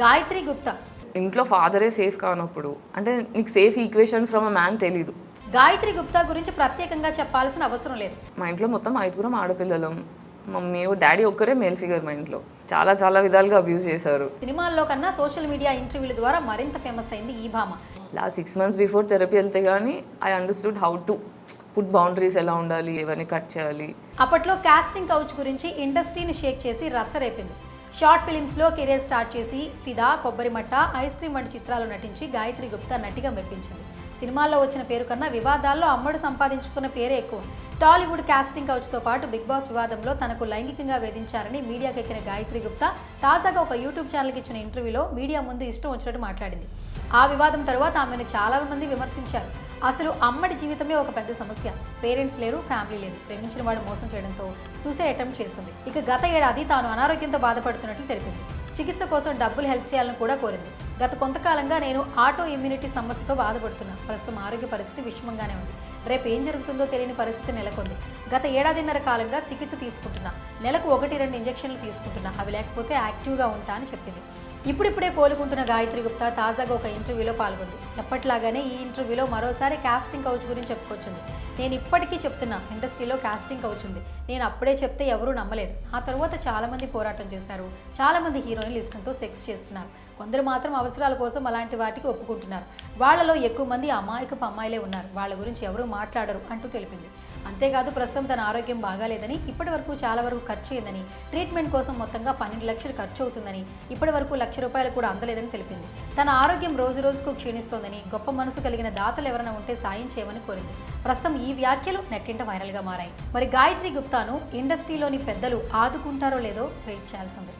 గాయత్రి గుప్తా. ఇంట్లో ఫాదరే సేఫ్ కానప్పుడు అంటే నీకు safe equation from a man తెలీదు. గాయత్రి గుప్తా గురించి ప్రత్యేకంగా చెప్పాల్సిన అవసరం లేదు. మా ఇంట్లో మొత్తం ఐదుగురం ఆడపిల్లలం. మమ్మీ డాడీ ఒక్కరే మేల్ ఫిగర్ మా ఇంట్లో. చాలా చాలా విధాలుగా అబ్యూజ్ చేశారు. సినిమాల్లో కన్నా సోషల్ మీడియా ఇంటర్వ్యూల ద్వారా మరింత ఫేమస్ అయింది ఈ భామ. Last six months before therapy వెళ్తే కానీ I understood how to food boundaries ఎలా ఉండాలి ఇవన్నీ కట్ చేయాలి. అప్పట్లో కాస్టింగ్ కౌచ్ గురించి ఇండస్ట్రీని షేక్ చేసి రచ్చరేపింది. షార్ట్ ఫిలిమ్స్లో కెరీర్ స్టార్ట్ చేసి ఫిదా కొబ్బరిమట్ట ఐస్ క్రీమ్ వంటి చిత్రాలు నటించి గాయత్రి గుప్తా నటిగా మెప్పించింది. సినిమాల్లో వచ్చిన పేరు కన్నా వివాదాల్లో అమ్మడు సంపాదించుకున్న పేరే ఎక్కువ. టాలీవుడ్ కాస్టింగ్ కౌచ్తో పాటు బిగ్ బాస్ వివాదంలో తనకు లైంగికంగా వేధించారని మీడియాకి ఎక్కిన గాయత్రి గుప్తా తాజాగా ఒక యూట్యూబ్ ఛానల్కి ఇచ్చిన ఇంటర్వ్యూలో మీడియా ముందు ఇష్టం వచ్చినట్టు మాట్లాడింది. ఆ వివాదం తర్వాత ఆమెను చాలా మంది విమర్శించారు. అసలు అమ్మడి జీవితమే ఒక పెద్ద సమస్య. పేరెంట్స్ లేరు ఫ్యామిలీ లేదు. ప్రేమించిన వాడు మోసం చేయడంతో సూసైడ్ అటెంప్ట్ చేసింది. ఇక గత ఏడాది తాను అనారోగ్యంతో బాధపడుతున్నట్లు తెలిపింది. చికిత్స కోసం డబ్బులు హెల్ప్ చేయాలని కూడా కోరింది. గత కొంతకాలంగా నేను ఆటో ఇమ్యూనిటీ సమస్యతో బాధపడుతున్నాను ప్రస్తుతం ఆరోగ్య పరిస్థితి విషమంగానే ఉంది. రేపు ఏం జరుగుతుందో తెలియని పరిస్థితి నెలకొంది. గత ఏడాదిన్నర కాలంగా చికిత్స తీసుకుంటున్నా. నెలకు ఒకటి రెండు ఇంజెక్షన్లు తీసుకుంటున్నా. అవి లేకపోతే యాక్టివ్గా ఉంటా అని చెప్పింది. ఇప్పుడిప్పుడే కోలుకుంటున్న గాయత్రి గుప్తా తాజాగా ఒక ఇంటర్వ్యూలో పాల్గొంది. ఎప్పట్లాగానే ఈ ఇంటర్వ్యూలో మరోసారి కాస్టింగ్ కౌచ్ గురించి చెప్పుకొచ్చింది. నేను ఇప్పటికీ చెప్తున్నా ఇండస్ట్రీలో కాస్టింగ్ కౌచ్ ఉంది. నేను అప్పుడే చెప్తే ఎవరూ నమ్మలేదు. ఆ తర్వాత చాలామంది పోరాటం చేశారు. చాలామంది హీరోయిన్లు ఇష్టంతో సెక్స్ చేస్తున్నారు. కొందరు మాత్రం అవసరాల కోసం అలాంటి వాటికి ఒప్పుకుంటున్నారు. వాళ్ళలో ఎక్కువ మంది అమాయకపు అమ్మాయిలే ఉన్నారు. వాళ్ళ గురించి ఎవరూ మాట్లాడరు అంటూ తెలిపింది. అంతేకాదు ప్రస్తుతం తన ఆరోగ్యం బాగాలేదని ఇప్పటి వరకు చాలా వరకు ఖర్చు అయిందని ట్రీట్మెంట్ కోసం మొత్తంగా పన్నెండు లక్షలు ఖర్చు అవుతుందని ఇప్పటి వరకు లక్ష రూపాయలు కూడా అందలేదని తెలిపింది. తన ఆరోగ్యం రోజు రోజుకు క్షీణిస్తోందని గొప్ప మనసు కలిగిన దాతలు ఎవరైనా ఉంటే సాయం చేయమని కోరింది. ప్రస్తుతం ఈ వ్యాఖ్యలు నెట్టింట వైరల్గా మారాయి. మరి గాయత్రి గుప్తాను ఇండస్ట్రీలోని పెద్దలు ఆదుకుంటారో లేదో వెయిట్ చేయాల్సిందే